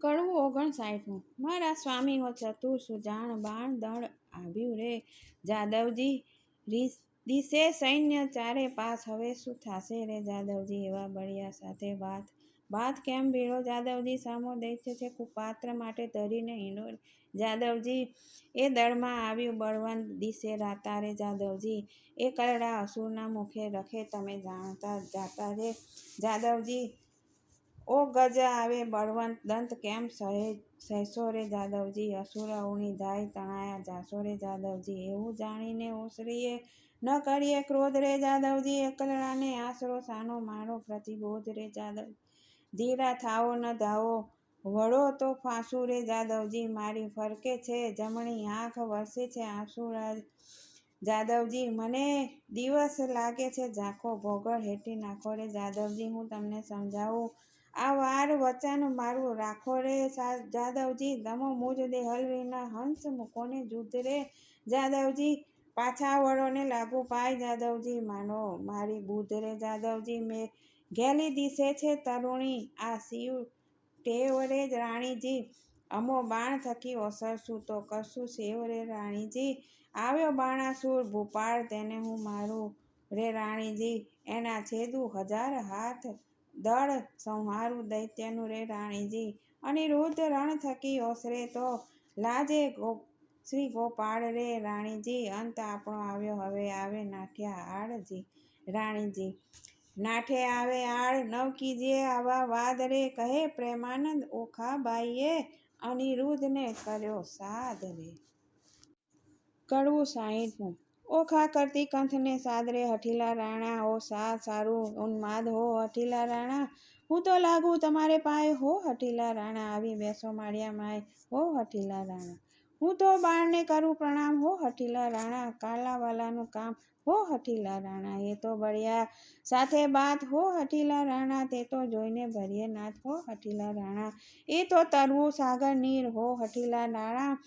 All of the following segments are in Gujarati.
કડવું ઓગણસાઠનું મારા સ્વામી હો ચતુર સુજાણ બાણ દળ આવ્યું રે. જાદવજી દિશે સૈન્ય ચારે પાસ. હવે શું થાશે રે જાદવજી એવા બળિયા સાથે વાત? વાત કેમ ભીડો? જાદવજી સામો દૈત્ય છે કુપાત્ર માટે ધરીને હિંડોળ જાદવજી, એ દળમાં આવ્યું બળવંત દિશે રાતા રે. જાદવજી, એ કરડા અસુરના મુખે રખે. તમે જાણતા જાતા રે. જાદવજી ઓ ગજા આવે બળવંત દંત કેમ સહેશો રે જાદવજી? અસુરા ઉણી જાય તણાયા જાશો રે જાદવજી? એવું જાણીને ઓસરીએ ન કરીએ ક્રોધ રે જાદવજી? એકલડાને આશરો સાનો મારો પ્રતિબોધ રે જાદવ. ધીરા થાવો ન ધાવો, વળો તો ફાંસુ રે જાદવજી, મારી ફરકે છે જમણી આંખ વરસે છે આંસુરા જાદવજી, મને દિવસ લાગે છે ઝાંખો ભોગળ હેઠી નાખો રે જાદવજી, હું તમને સમજાવું આ વાર વચન મારું રાખો રે જાદવજી, દમો મુજ દે હલવીના હંસ મુકોને જુદ રે. જાદવજી, પાછા વળો ને લાગુ પાય, જાદવજી, માનો મારી બુદ્ધ રે. જાદવજી, મેં ઘેલી દિશે છે તરુણી, આ શિવ ટેવ રે રાણીજી. અમો બાણ થકી ઓસરશું તો કરશું સેવ રે રાણીજી. આવ્યો બાણાસુર ભૂપાળ, તેને હું મારું રે રાણીજી. એના છેદું હજાર હાથ દળ સંહારું દૈત્યનું રે રાણીજી અનિરુદ્ધ રણ થકી ઓસરે તો લાજે શ્રી ગોપાળ રે રાણીજી, અંત આપણો આવ્યો હવે આવે નાઠ્યા આળજી. રાણીજી, નાઠે આવે આળ નવ કીજે આવા વાદ રે કહે પ્રેમાનંદ ઓખાબાઈએ અનિરુદ્ધને કર્યો સાદ રે. કડવું સાહીઠમું ઓખા કરતી કંથને સાદરે, હઠીલા રાણા હો સા સારું ઉન્માદ હો, હઠીલા રાણા. હું તો લાગુ તમારે પાય હો, હઠીલા રાણા, આવી બેસો માળિયા માય હો, હઠીલા રાણા. હું તો બાળને કરું પ્રણામ હો, હઠીલા રાણા, કાલાવાલાનું કામ હો, હઠીલા રાણા. એ તો બળિયા સાથે બાત હો, હઠીલા રાણા, તે તો જોઈને ભરીએ નાથ હો, હઠીલા રાણા. એ તો તરવું સાગર નીર હો, હઠીલા રાણા.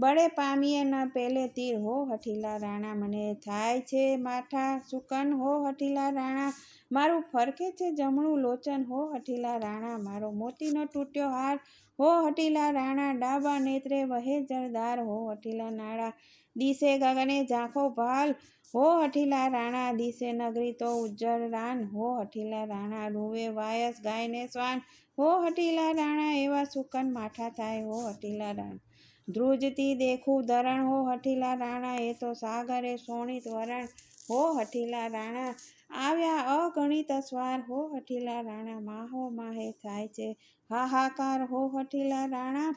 બળે પામીએ ન પેલે તીર, હો હઠીલા રાણા, મને થાય છે માઠા સુકન, હો હઠીલા રાણા, મારું ફરકે છે જમણું લોચન, હો હઠીલા રાણા, મારો મોતીનો તૂટ્યો હાર, હો હઠીલા રાણા, ડાબા નેત્રે વહે જળદાર, હો હઠીલા નાળા, દિશે ગગને ઝાંખો ભાલ, હો હઠીલા રાણા, દિશે નગરી તો ઉજ્જળ રાન, હો હઠીલા રાણા, રૂવે વાયસ ગાયને સ્વાન હો હઠીલા રાણા, એવા સુકન માઠા થાય, હો હઠીલા રાણા. ધ્રુજતી દેખું ધરણ હો હઠીલા રાણા, એ તો સાગરે સોણિત વરણ હો હઠીલા રાણા. આવ્યા અગણિત સ્વાર હો હઠીલા રાણા, માહો માહે થાય છે હાહાકાર હો હઠીલા રાણા.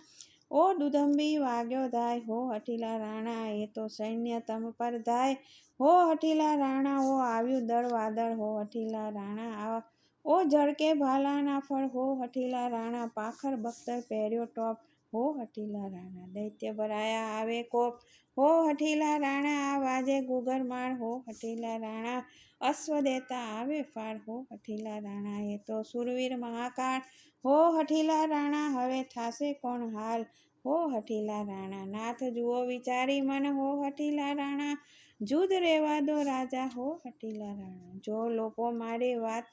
ઓ દુદંબી વાગ્યો ધાય હો હઠીલા રાણા, એ તો સૈન્ય તમ પર ધાય હો હઠીલા રાણા. ઓ આવ્યું દળ વાદળ હો હઠીલા રાણા ઓ ઝળકે ભાલાના ફળ હો હઠીલા રાણા. પાખર બખ્તર પહેર્યો ટોપ હો હઠીલા રાણા દૈત્ય ભરાયા આવે કોપ હો હઠીલા રાણા આ વાજે ગુગરમાળ હો હઠીલા રાણા અશ્વ દેતા આવે ફાળ હો હઠીલા રાણા એ તો સુરવીર મહાકાળ હો હઠીલા રાણા હવે થાશે કોણ હાલ હો હઠીલા રાણા નાથ જુઓ વિચારી મન હો હઠીલા રાણા જુદ રેવા દો રાજા હો હઠીલા રાણા જો લોકો મારી વાત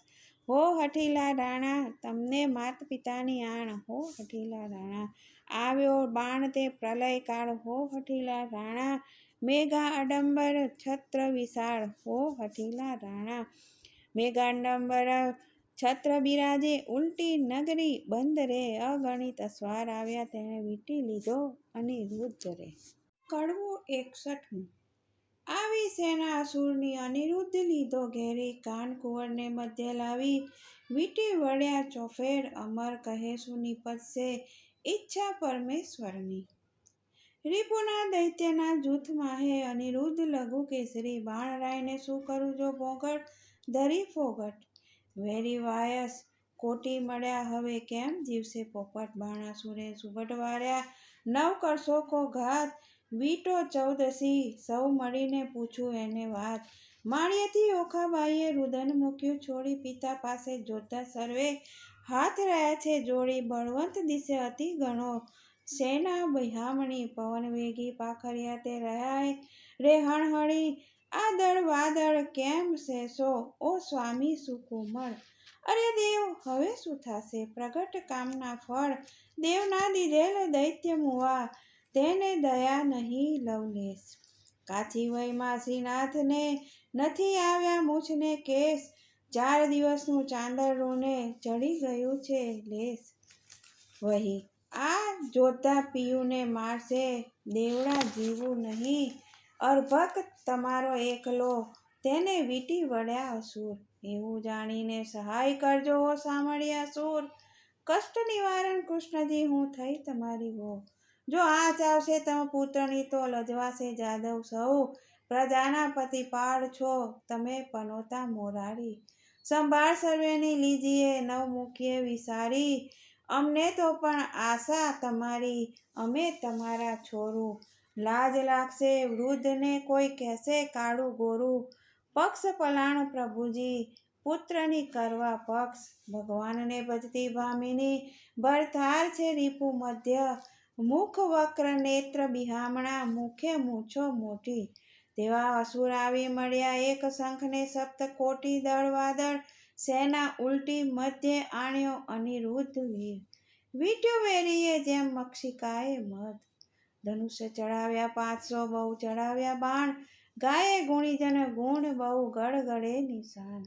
હો હઠીલા રાણા તમને માત પિતાની આણ હો હઠીલા રાણા આવ્યો બાણ તે પ્રલય કાળ હો હઠીલા રાણા, મેઘા અડંબર છત્ર વિશાળ હો હઠીલા રાણા મેઘાડંબર છત્ર બિરાજે ઉલટી નગરી બંદરે અગણિત અસ્વાર આવ્યા તેણે વીટી લીધો અનિરુદ્ધ રે. કડવું એકસઠમું આવી સેના અસુરની અનિરુદ્ધ લીધો ઘેરી. કાન કુંવરને મધ્ય લાવી વીટી વળ્યા ચોફેર. અમર કહે શું નીપજશે ઈચ્છા પરમેશ્વરની. રિપુના દૈત્યના જૂથમાં હે અનિરુદ્ધ લઘુ કેસરી બાણરાયને શું કરું જો ભોગટ ધરી ફોગટ. વેરી વાયસ, કોટી મળ્યા હવે કેમ? દિવસે પોપટ બાણાસુરે સુબટ વાર્યા. નવ કરશો કો ઘાત, વીટો ચૌદસી, સૌ મળીને પૂછું એને વાત. માળિયેથી ઓખાબાઈએ રુદન મૂક્યું, છોડી પિતા પાસે જોતા સર્વે. હાથ રહ્યા છે જોડી. બળવંત દિશે અતિ ગણો સેના, બહામણી, પવન વેગી પાખરિયા તે રહ્યા રે હણહણી. આ દળ વાદળ કેમ સેસો? ઓ સ્વામી સુકુમળ. અરે દેવ, હવે શું થશે? પ્રગટ કામના ફળ. દેવના દીધેલ દૈત્ય મુવા. તેને દયા નહીં લવલેશ. કાચી વયમાં શ્રીનાથને નથી આવ્યા મૂછને કેસ ચાર દિવસનું ચાંદરને ચડી ગયું છે લેસ. વહી, આ જોતા પિયુને મારશે દેવડા જીવું નહીં. અર્ભક તમારો એકલો, તેને વીટી વળ્યા અસુર. એવું જાણીને સહાય કરજો હો સાંભળ્યા સુર. કષ્ટ નિવારણ કૃષ્ણજી, હું થઈ તમારી હો જો આ ચાવશે તમ પુત્રની તો લજવાશે જાદવ સૌ પ્રજાના પતિપાળ છો, તમે પનોતા મોરારી. સંભાળ સર્વેની લીજીએ નવ મૂકીએ વિસારી. અમને તો પણ આશા તમારી, અમે તમારા છોરું. લાજ લાગશે વૃદ્ધને કોઈ કહેશે કાળું ગોરું. પક્ષ પલાણ પ્રભુજી, પુત્રની કરવા પક્ષ. ભગવાનને ભજતી ભામિની, ભરથાર છે રીપુ મધ્ય. મુખ વક્ર નેત્ર બિહામણા, મુખે મૂછો મોટી. તેવા અસુર આવી મળ્યા એક શંખને સપ્ત કોટી દળ વાદળ સેના ઉલટી મધ્ય આણ્યો અનિરુદ્ધ વીર. વીટ્યો વેરીએ જેમ મક્ષિકાએ મધ. ધનુષ્ય ચડાવ્યા પાંચસો, બહુ ચડાવ્યા બાણ. ગાયે ગુણીજન ગુણ, બહુ ગળગળે નિશાન.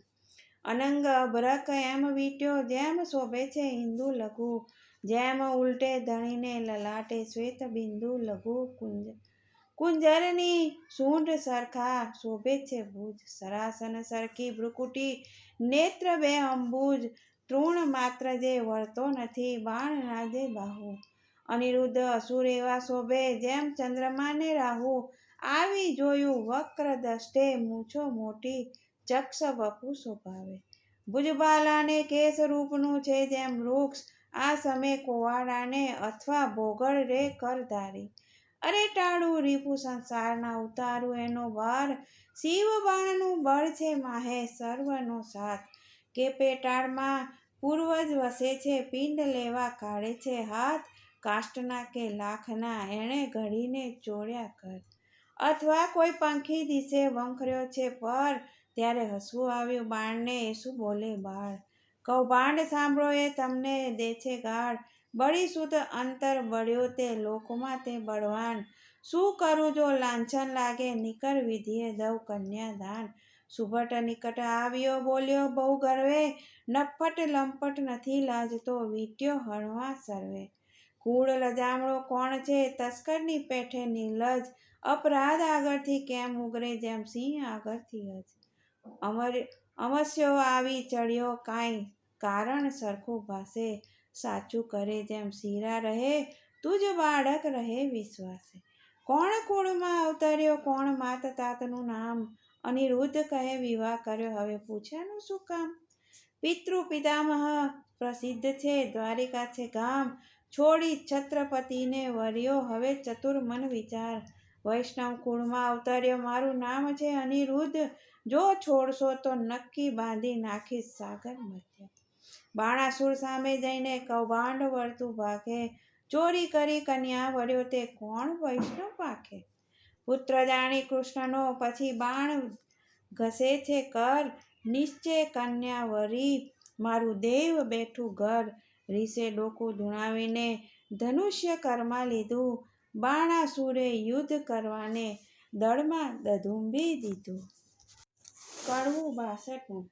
અનંગ અભરક એમ વીટ્યો, જેમ શોભે છે હિન્દુ લઘુ. જેમ ઉલટે ધણીને લલાટે શ્વેત બિંદુ લઘુ કુંજ. કુંજરની સૂંઢ સરખા શોભે છે ભુજ. સરાસન સરખી ભ્રુકુટી, નેત્ર બે અંબુજ, તૃણ માત્ર જે વળતો નથી, બાણ નાજે બાહુ. અનિરુદ્ધ અસુર એવા શોભે જેમ ચંદ્રમાને રાહુ. આવી જોયું વક્ર દષ્ટે મૂછો મોટી, ચક્ષ વપુ શોભાવે. ભુજબાલાને કેસ રૂપનું છે જેમ વૃક્ષ. આ સમય કોવાડાને અથવા ભોગળ રે કરધારી અરે ટાળું, રીપુ સંસારના ઉતારું એનો ભાર શિવ બાણનું બળ છે માહે સર્વનો સાથ. કે પેટાળમાં પૂર્વજ વસે છે, પિંડ લેવા કાઢે છે હાથ. કાષ્ટના કે લાખના એણે ઘડીને ચોર્યા કર અથવા કોઈ પંખી દિશે વંખર્યો છે પર. ત્યારે હસવું આવ્યું બાણને, શું બોલે બાળ? કૌભાંડ સાંભળો એ તમને દે છે ગાળ. બળી સુધ અંતર બળ્યો તે લોકમાં તે બળવાન. શું કરું જો લાંછન લાગે? નિકર વિધિએ દવ કન્યાદાન. સુભટ નિકટ આવ્યો, બોલ્યો, બહુ ગર્વે. નફટ લંપટ નથી લાજતો. વીટ્યો હણવા સર્વે. કૂળ લજામણો કોણ છે? તસ્કરની પેઠે નિર્લજ અપરાધ આગળથી કેમ ઉગરે? જેમ સિંહ આગળથી જ અમર, અમસ્યો આવી ચડ્યો કાંઈ. કારણ સરખું ભાસે. સાચું કરે જેમ શીરા રહે, તુજ બાળક રહે વિશ્વાસે. કોણ કુળમાં અવતર્યો, કોણ માત તાતનું નામ? અનિરુદ્ધ કહે, વિવાહ કર્યો, હવે પૂછ્યાનું શું કામ? પિતૃ પિતામહ પ્રસિદ્ધ છે, દ્વારિકા છે ગામ. છોડી છત્રપતિને વર્યો, હવે ચતુર મન વિચાર. વૈષ્ણવ કુળમાં અવતર્યો, મારું નામ છે અનિરુદ્ધ. જો છોડશો તો નક્કી બાંધી નાખીશ સાગર મધ્ય. બાણાસુર સામે જઈને કૌભાંડ વળતું ભાખે ચોરી કરી કન્યા વર્યો તે કોણ વૈષ્ણવ પાખે પુત્ર જાણી કૃષ્ણનો, પછી બાણ ઘસે છે કર નિશ્ચય કન્યા વરી, મારું દેવ બેઠું ઘર, રીસે ડોકું ધૂણાવીને ધનુષ્ય કરમાં લીધું, બાણાસુરે યુદ્ધ કરવાને દળમાં દધુંબી દીધું. કડવું બાસઠમું.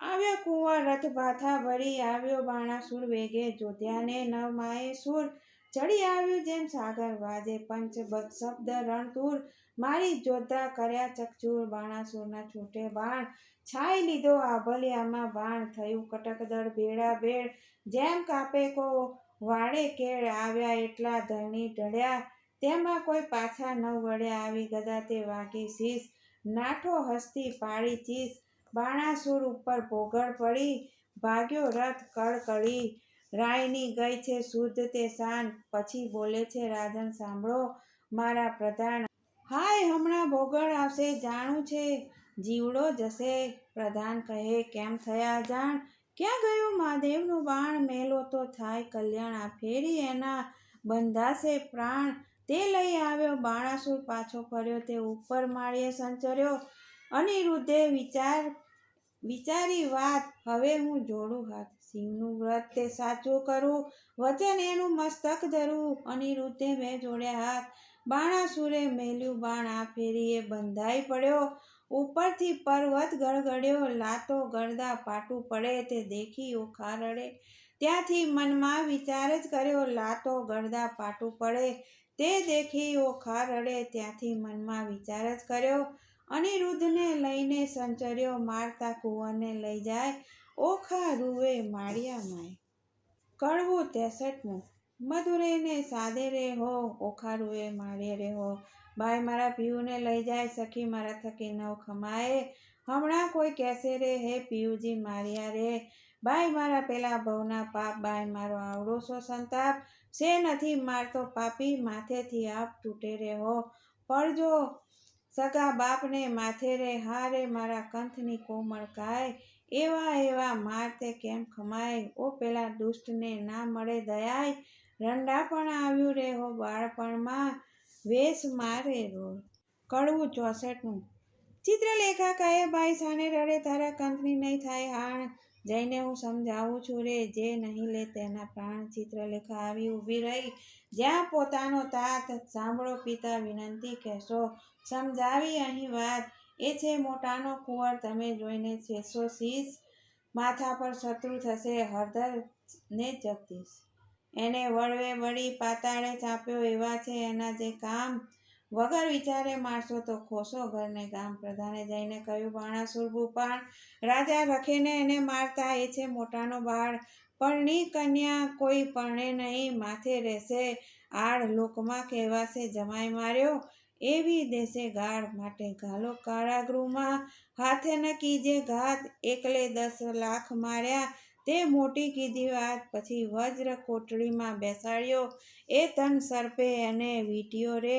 આવ્યો કુંવર રથ ભાથા ભરી આવ્યો બાણાસુર વેગે જોધ્યાને નવ માએ સુર. ચડી આવ્યું જેમ સાગર વાજે પંચ શબ્દ રણતુર. મારી જોધા કર્યા ચકચૂર બાણાસુરના છૂટે બાણ. છાઈ લીધો આભલિયામાં બાણ. થયું કટકદળ ભેળા ભેળ. જેમ કાપે કો વાડે કેળ આવ્યા એટલા ધરણી ઢળ્યા. તેમાં કોઈ પાછા ન વળ્યા. આવી ગદા તે વાગી શીશ. નાઠો હસ્તી પાડી ચીસ બાણાસુર ઉપર ભોગળ પડી ભાગ્યો રથ કળકળી રાયની ગઈ છે શુદ્ધ તે શાન. પછી બોલે છે, રાજન, સાંભળો મારા પ્રધાન. હાય, હમણાં ભોગળ આવશે, જાણું છે, જીવડો જશે. પ્રધાન કહે, કેમ થયા જાણ? ક્યાં ગયું મહાદેવનું બાણ? મેલો તો થાય કલ્યાણ. આ ફેરી એના બંધાશે પ્રાણ. તે લઈ આવ્યો, બાણાસુર પાછો ફર્યો, તે ઉપર માળીએ સંચર્યો. અનિરુદ્ધે વિચાર, વિચારી વાત, હવે હું જોડું હાથ. સિંહનું વ્રત તે સાચું કરું? વચન એનું મસ્તક ધરું અનિરુદ્ધે મેં જોડ્યા હાથ. બાણાસુરે મેલ્યું બાણ. આ ફેરીએ બંધાઈ પડ્યો. ઉપરથી પર્વત ગળગડ્યો લાતો ગળદા પાટું પડે. તે દેખી ઓખા રડે ત્યાંથી મનમાં વિચાર જ કર્યો. લાતો ગળદા પાટું પડે. તે દેખી ઓખા રડે ત્યાંથી મનમાં વિચાર જ કર્યો. અનિરુદ્ધને લઈને સંચર્યો મારતા કુંવરને લઈ જાય. ઓખા રૂવે માળિયા માય. કડવું તેસઠમું મધુરે ને સાદે રે હો, ઓખા રૂવે માળે રે હો. ભાઈ મારા પીયુને લઈ જાય, સખી મારા થકી નવ ખમાએ. હમણાં કોઈ કહેશે રે, હે પિયુજી માર્યા રે. ભાઈ મારા પેલા ભવના પાપ બાય મારો આવડો સો સંતાપ. સે નથી મારતો, પાપી માથેથી આપ તૂટે રે હો પડજો સગા બાપને માથે રે, હારે મારા કંથની કોમળ કાય એવા એવા માર તે કેમ ખમાય? ઓ પેલા દુષ્ટને ના મળે દયાય, રંડા પણ આવ્યું રે હો બાળપણમાં, વેશ મારે રો કડવું ચોસઠનું ચિત્રલેખા કહે, ભાઈ સાને રડે, તારા કંથની નહીં થાય હાણ જઈને હું સમજાવું છું રે, જે નહીં લે તેના પ્રાણ ચિત્રલેખા આવી ઊભી રહી. જ્યાં પોતાનો તાત સાંભળો પિતા વિનંતી કહેશો, સમજાવી અહીં વાત. એ છે મોટાનો કુંવર, તમે જોઈને છેસો શીશ માથા પર શત્રુ થશે, હળદર ને જગદીશ. એને વળવે વળી પાતાળે ચાપ્યો એવા છે એના જે કામ વગર વિચારે મારશો તો ખોશો ઘરને ગામ પ્રધાને જઈને કહ્યું, બાણાસુર ભૂપાણ રાજા રખેને એને મારતા એ છે મોટાનો બાળ. પરણી કન્યા કોઈ પરણે નહીં, માથે રહેશે આડ લોકમાં કહેવાશે જમાઈ માર્યો. એવી દેશે ગાળ માટે ઘાલો કારાગૃહમાં. હાથે ન કીજે ઘાત, એકલે દસ લાખ માર્યા. તે મોટી કીધી વાત, પછી વજ્ર કોટડીમાં બેસાડ્યો. એ તન સર્પે એને વીટીઓ રે.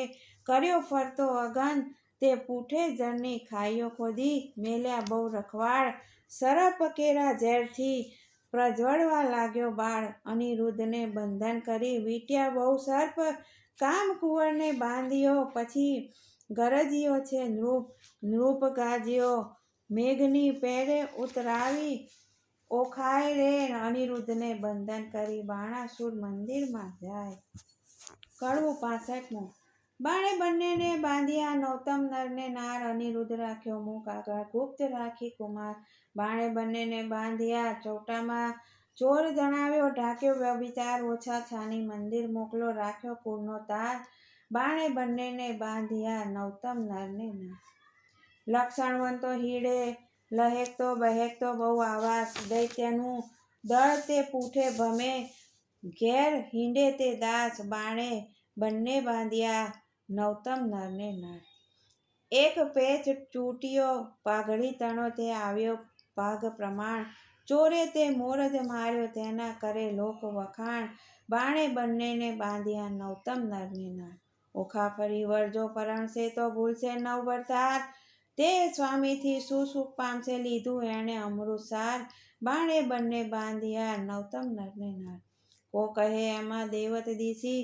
કર્યો ફરતો અગન. તે પૂઠે જળની ખાઈઓ ખોદી, મેલ્યા બહુ રખવાડ સરપ કેરા ઝેરથી પ્રજ્વળવા લાગ્યો બાળ. અનિરુદ્ધને બંધન કરી વીટ્યા બહુ સર્પ, કામ કુંવરને બાંધ્યો, પછી ગરજ્યો છે નૃપ નૃપ ગાજ્યો, મેઘની પેરે ઉતરાવી, ઓખાય રે. અનિરુદ્ધને બંધન કરી બાણાસુર મંદિરમાં જાય. કડવું પાસઠમું બાણે બંનેને બાંધ્યા, નૌતમ નરને નાર અનિરુદ્ધ રાખ્યો, મુખ આગળ ગુપ્ત રાખી કુમાર. બાણે બંનેને બાંધ્યા, ચોટામાં ચોર જણાવ્યો ઢાંક્યો, વ્યભિચાર ઓછા છાની મંદિર મોકલો રાખ્યો, કુળનો તાર બાણે બંનેને બાંધ્યા, નૌતમ નરને નાર. લક્ષણવંતો હીડે, લહેકતો બહેકતો બહુ આવાસ દૈત્યનું દળ તે પૂઠે ભમે, ઘેર હિંડે તે દાસ. બાણે બંને બાંધ્યા નૌતમ નરને નર એક પેચ ચૂંટ્યો પાઘડી તણો તે આવ્યો પાઘ પ્રમાણ. ચોરે તે મોરજ માર્યો તેના કરે લોક વખાણ. બાણે બંનેને બાંધ્યા નવતમ નરને નર ઓખા ફરી વરજો પરણશે તો ભૂલશે નવ વરસાદ. તે સ્વામીથી શું સુખ પામશે લીધું એણે અમૃતસાર બાણે બંને બાંધ્યા નવતમ નરને નર કો કહે એમાં દેવત દીસી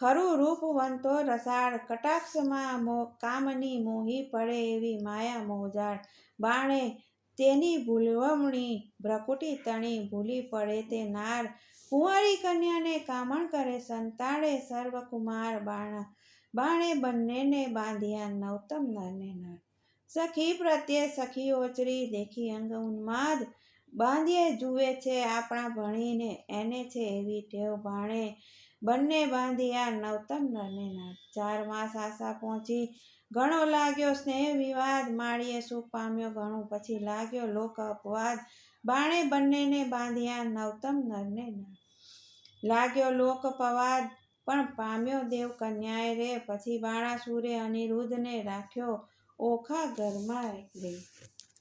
ખરું રૂપવંતો રસાળ, કટાક્ષમાં કામની મોહી પડે એવી માયા મોજાળ. બાણે તેની ભૂલવમણી ભ્રકુટી તણી ભૂલી પડે તે નાર. કુંવારી કન્યાને કામણ કરે સંતાડે સર્વકુમાર બાણા. બાણે બંનેને બાંધ્યા નવતમ નરને નાર. સખી પ્રત્યે સખી ઓચરી દેખી અંગ ઉન્માદ. બાંધીએ જુએ છે આપણા ભણીને, એને છે એવી ટેવ ભાણે બંને બાંધ્યા નવતમ નાર ચાર માસ આશા પહોંચી. ઘણો લાગ્યો સ્નેહ વિવાદ. માળીએ સુખ પામ્યો? ઘણું પછી લાગ્યો લોક અપવાદ. બાણે બંનેને બાંધ્યા નવતમ નરને નાર લાગ્યો લોક પવાદ પણ પામ્યો દેવ કન્યાએ રે. પછી બાણાસુરે અનિરુદ્ધને રાખ્યો ઓખા ઘરમાં રે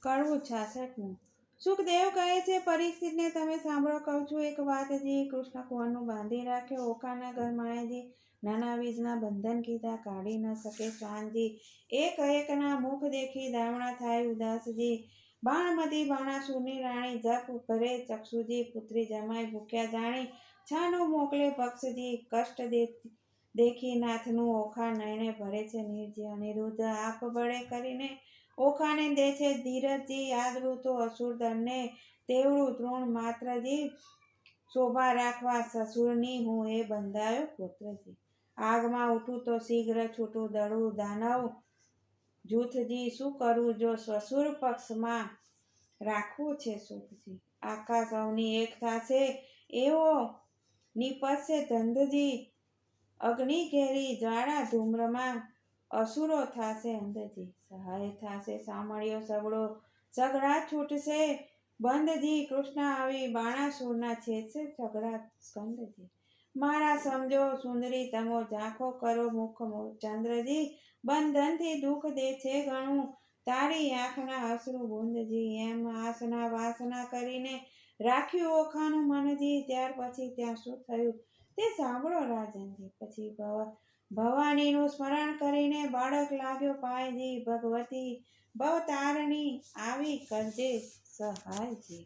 કડવું છાસઠનું સુખદેવ કહે છે પરિસ્થિતિને તમે સાંભળો, કહું છું એક વાત જે કૃષ્ણ કુંવરનું બાંધી રાખ્યો ઓખાના ઘર જે નાના વીજના બંધન કીધા, કાઢી ન શકે ચાંદજી એક એકના મુખ દેખી દામણા થાય ઉદાસજી. બાણમતી બાણાસુરની રાણી જપ ભરે ચક્ષુજી. પુત્રી જમાય ભૂખ્યા જાણી. છાનો મોકલે પક્ષજી કષ્ટ દેતી દેખી નાથનું ઓખા નયણે ભરે છે નિર્જય. અનિરુદ્ધ આપ બળે કરીને ઓખાને દે છે ધીરજજી યાદરું તો અસુરધનને તેવડું તૃણ માત્રજી શોભા રાખવા સસુરની હું એ બંધાયો પુત્રજી આગમાં ઉઠું તો શીઘ્ર છૂટું દળું દાનવ જૂથજી શું કરું જો સસુર પક્ષમાં રાખવું છે સુખજી આખા સૌની એક થશે, એવો નિપજશે ધંધજી. અગ્નિ ઘેરી જ્વાળા ધૂમ્રમાં અસુરો થાશે અંધજી સહાય થાશે સામળ્યો સગડો. સગડા છૂટશે. બંધજી, કૃષ્ણ આવી બાણાસુરના છેદશે સગડા સ્કંદજી. મારા સમજો સુંદરી, તમો ઝાંખો કરો મુખ ચંદ્રજી, બંધનથી દુઃખ દે છે ઘણું. તારી આંખના અશ્રુ બુંદજી, એમ આસના વાસના કરીને રાખ્યું ઓખાનું મનજી. ત્યાર પછી ત્યાં શું થયું? તે સાંભળો રાજનજી પછી ભવા ભવાનીનું સ્મરણ કરીને બાળક લાગ્યો પાયજી ભગવતી. ભવતારણી આવી કરજે સહાયજી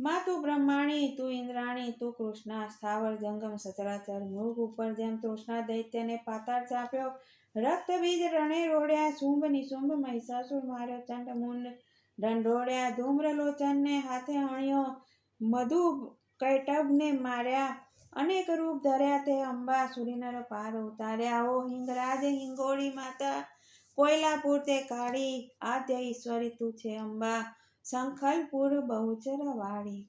માં તું બ્રહ્માણી, તું ઇન્દ્રાણી, તું કૃષ્ણા, સ્થાવર, જંગમ, સચરાચર, મૃગ ઉપર જેમ તૃષ્ણા, દૈત્યને પાતાળ ચાપ્યો. રક્ત બીજ રણે રોડ્યા, શુંભ, નિશુંભ, મહિષાસુર, માર્યો, ચંડ દંડોળ્યા ધૂમ્રલોચનને હાથે અણ્યો મધુ કૈટબને માર્યા અનેક રૂપ ધર્યા તે અંબા સુરીનર પાર ઉતાર્યા. ઓ હિંગરાજ, હિંગોળી માતા, કોયલાપુર તે કાળી આદ્ય ઈશ્વરી તું છે અંબા. શંખલપુર બહુચર વાળી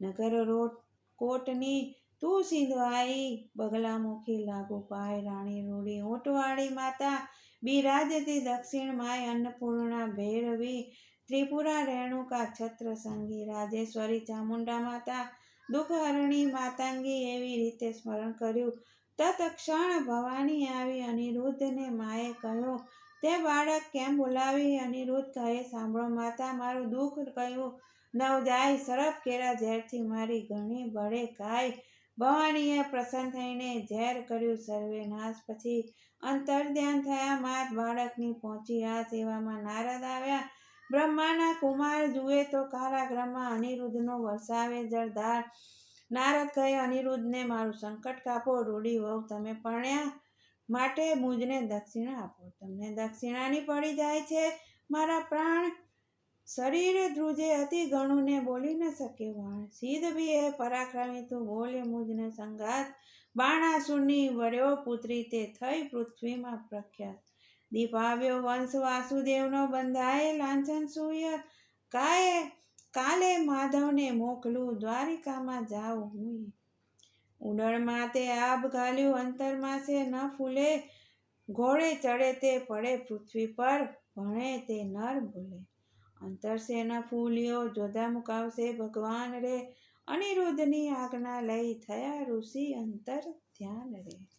નગર રોટ કોટની તું સિંધવાઈ. બગલામુખી લાગુ પાય રાણી રૂડી. ઓટવાળી માતા બિરાજતી દક્ષિણ માય અન્નપૂર્ણા ભૈરવી ત્રિપુરા રેણુકા છત્ર સંગી રાજેશ્વરી ચામુંડા માતા દુઃખહરણી માતાંગી એવી રીતે સ્મરણ કર્યું. તત્ક્ષણ ભવાની આવી અનિરુદ્ધને માએ કહ્યું, તે બાળક કેમ બોલાવી? અનિરુદ્ધ કહે, સાંભળો માતા, મારું દુઃખ કહ્યું. નવ જાય, સરપ કેરા ઝેરથી મારી ઘણી બળે ગાય ભવાનીએ પ્રસન્ન થઈને ઝેર કર્યું. સર્વે નાશ પછી અંતર ધ્યાન થયા. માત બાળકની પહોંચી આ સેવામાં નારદ આવ્યા. બ્રહ્માના કુમાર જુએ તો કારાગ્રહમાં અનિરુદ્ધનો વરસાવે જળધાર. નારદ કહે, અનિરુદ્ધને મારું સંકટ કાપો રૂડી વહુ, તમે પરણ્યા માટે મુજને દક્ષિણા આપો. તમને દક્ષિણાની પડી જાય છે. મારા પ્રાણ શરીર ધ્રુજે અતિ ઘણું ને બોલી ન શકે વાણ. સિદ્ધ બી એ પરાક્રમી તું, બોલે મુજને સંગાત બાણાસુરની વડ્યો પુત્રી, તે થઈ પૃથ્વીમાં પ્રખ્યાત. દીપાવ્યો વંશ વાસુદેવનો બંધાય લાંછન સૂય. કાય, કાલે માધવને મોકલું, દ્વારિકામાં જાઉં હું. ઉડળમાં તે આબ ઘાલ્યું અંતરમાં છે ન ફૂલે. ઘોડે ચડે તે પડે પૃથ્વી પર, ભણે તે નર ભૂલે અંતર છે ન ફૂલ્યો, જોધા મુકાવશે ભગવાન રે. અનિરુદ્ધની આજ્ઞા લઈ થયા ઋષિ અંતર ધ્યાન રે.